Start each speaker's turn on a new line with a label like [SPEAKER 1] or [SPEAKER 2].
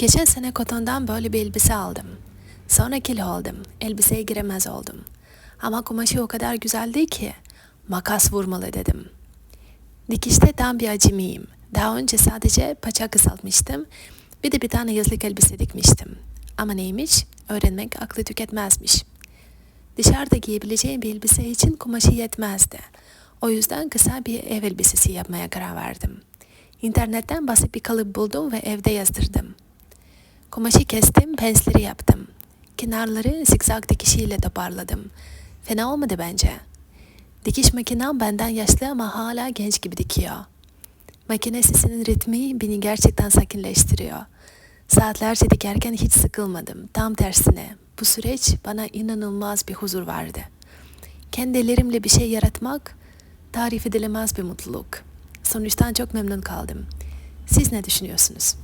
[SPEAKER 1] Geçen sene kotondan böyle bir elbise aldım. Sonra kilo oldum. Elbiseye giremez oldum. Ama kumaşı o kadar güzeldi ki makas vurmalı dedim. Dikişte tam bir acemiyim. Daha önce sadece paça kısaltmıştım. Bir de bir tane yazlık elbise dikmiştim. Ama neymiş? Öğrenmek aklı tüketmezmiş. Dışarıda giyebileceğim bir elbise için kumaşı yetmezdi. O yüzden kısa bir ev elbisesi yapmaya karar verdim. İnternetten basit bir kalıp buldum ve evde yazdırdım. Kumaşı kestim, pensleri yaptım. Kenarları zikzak dikişiyle toparladım. Fena olmadı bence. Dikiş makinem benden yaşlı ama hala genç gibi dikiyor. Makine sesinin ritmi beni gerçekten sakinleştiriyor. Saatlerce dikerken hiç sıkılmadım. Tam tersine bu süreç bana inanılmaz bir huzur verdi. Kendi ellerimle bir şey yaratmak tarif edilemez bir mutluluk. Sonuçtan çok memnun kaldım. Siz ne düşünüyorsunuz?